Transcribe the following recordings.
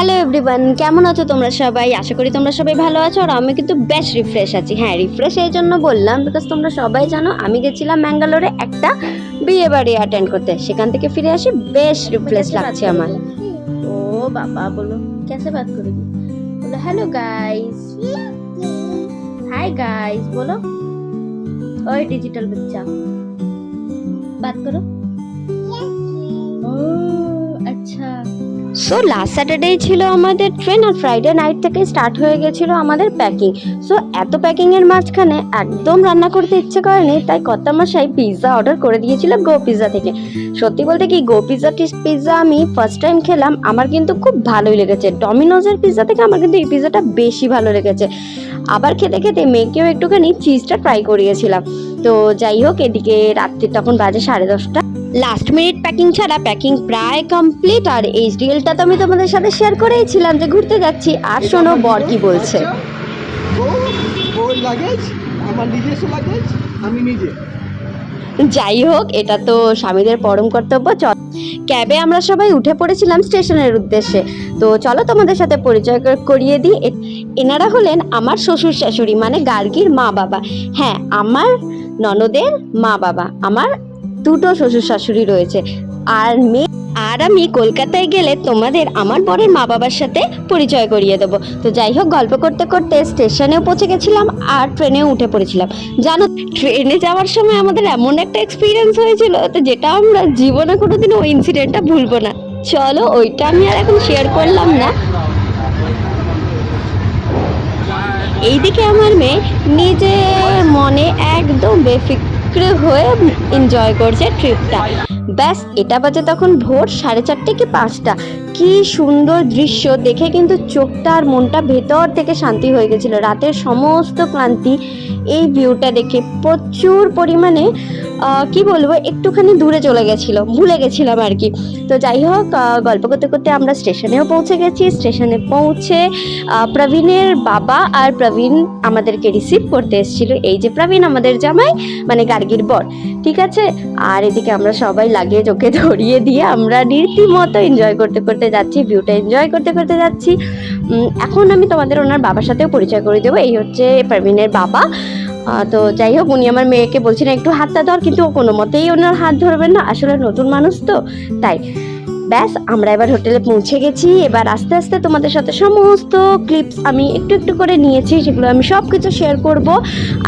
Hello everyone কেমন আছো তোমরা সবাই? আশা করি তোমরা সবাই ভালো আছো। আর আমি কিন্তু বেশ রিফ্রেশ আছি। হ্যাঁ রিফ্রেশ এই জন্য বললাম বিকজ তোমরা সবাই জানো, আমি গেছিলাম ম্যাঙ্গালোরে একটা বিয়ে বাড়ি অ্যাটেন্ড করতে। সেখান থেকে ফিরে আসি, বেশ রিফ্রেশ লাগছে আমার। ও বাবা, বলো কেসে বাত করি বলো হ্যালো গাইস হাই গাইস বলো। ওই ডিজিটাল বাচ্চা। বাত করো। সো লাস্ট স্যাটারডে ছিল আমাদের ট্রেন আর ফ্রাইডে নাইট থেকে স্টার্ট হয়ে গেছিল আমাদের প্যাকিং সো এত প্যাকিংয়ের মাঝখানে একদম রান্না করতে ইচ্ছে করেনি, তাই কর্তামশাই পিৎজা অর্ডার করে দিয়েছিল গো পিৎজা থেকে। সত্যি বলতে কি গো পিৎজা পিৎজা আমি ফার্স্ট টাইম খেলাম, আমার কিন্তু খুব ভালোই লেগেছে। ডমিনোজের পিৎজা থেকে আমার কিন্তু এই পিৎজাটা বেশি ভালো লেগেছে। আবার খেতে খেতে মেয়েকেও একটুখানি চিজটা ট্রাই করিয়েছিলাম। তো যাই হোক, এদিকে রাত্রি তখন বাজে সাড়ে দশটা। লাস্ট মিনিট প্যাকিং ছাড়া প্যাকিং প্রায় কমপ্লিট আর এইচডিএলটা তো আমি তোমাদের সাথে শেয়ার করেইছিলাম যে ঘুরতে যাচ্ছি। আর শোনো বর কি বলছে। লাগেজ আমার নিজস্ব লাগেজ আমি নিজে। যাই হোক এটা তো স্বামীদের পরম কর্তব্য চল। ক্যাবে আমরা সবাই উঠে পড়েছিলাম স্টেশনের উদ্দেশ্যে। তো চলো তোমাদের সাথে পরিচয় করিয়ে দিই। এনারা হলেন আমার শ্বশুর শাশুড়ি মানে গার্গীর মা বাবা হ্যাঁ আমার ননদের মা বাবা আমার দুটো শ্বশুর শাশুড়ি রয়েছে। আর মেয়ে আর আমি কলকাতায় গেলে তোমাদের আমার বরের মা বাবার সাথে পরিচয় করিয়ে দেবো। তো যাই হোক, গল্প করতে করতে স্টেশনেও পৌঁছে গেছিলাম আর ট্রেনেও উঠে পড়েছিলাম। জানো, ট্রেনে যাওয়ার সময় আমাদের এমন একটা এক্সপিরিয়েন্স হয়েছিল তো যেটা আমরা জীবনে কোনোদিন ওই ইনসিডেন্টটা ভুলবো না। চলো, ওইটা আমি আর এখন শেয়ার করলাম না। এইদিকে আমার মেয়ে নিজে মনে একদম বেফিক্রে হয়ে এনজয় করছে ট্রিপটা ব্যাস, এটা বাজে তখন ভোর সাড়ে চারটে কি পাঁচটা। কি সুন্দর দৃশ্য, দেখে কিন্তু চোখটা আর মনটা ভেতর থেকে শান্তি হয়ে গেছিল। রাতের সমস্ত ক্লান্তি এই ভিউটা দেখে প্রচুর পরিমাণে কি বলব, একটুখানি দূরে চলে গেছিল, ভুলে গেছিলাম আর কি। তো যাই হোক গল্প করতে করতে আমরা স্টেশনেও পৌঁছে গেছি। স্টেশনে পৌঁছে প্রবীণের বাবা আর প্রবীণ আমাদেরকে রিসিভ করতে এসেছিল। এই যে প্রবীণ, আমাদের জামাই মানে গার্গীর বর, ঠিক আছে? আর এদিকে আমরা সবাই লাগিয়ে চোখে ধরিয়ে দিয়ে আমরা রীতিমতো এনজয় করতে করতে যাচ্ছি ভিউটা এনজয় করতে করতে যাচ্ছি। এখন আমি তোমাদের ওনার বাবার সাথেও পরিচয় করে দেবো। এই হচ্ছে প্রবীণের বাবা। তো যাই হোক, উনি আমার মেয়েকে বলছিলেন একটু হাতটা ধর, কিন্তু ও কোনো মতেই ওনার হাত ধরবেন না। আসলে নতুন মানুষ তো, তাই। ব্যাস, আমরা এবার হোটেলে পৌঁছে গেছি। এবার আস্তে আস্তে তোমাদের সাথে সমস্ত ক্লিপস আমি একটু একটু করে নিয়েছি, সেগুলো আমি সব কিছু শেয়ার করব।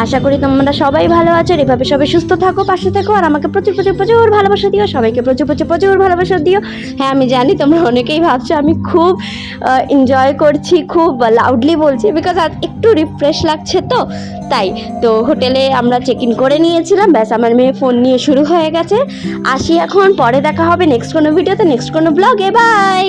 আশা করি তোমরা সবাই ভালো আছো, আর এভাবে সবাই সুস্থ থাকো, পাশে থাকো, আর আমাকে প্রচুর প্রচুর প্রচুর ভালোবাসা দিও, সবাইকে প্রচুর প্রচুর প্রচুর ভালোবাসা দিও। হ্যাঁ আমি জানি তোমরা অনেকেই ভাবছ, আমি খুব এনজয় করছি, খুব লাউডলি বলছি বিকজ আজ একটু রিফ্রেশ লাগছে তো। তাই তো হোটেলে আমরা চেক ইন করে নিয়েছিলাম। ব্যাস আমার মেয়ে ফোন নিয়ে শুরু হয়ে গেছে। আসি এখন, পরে দেখা হবে নেক্সট কোনো ভিডিওতে নেক্সট কোনো ব্লগে বাই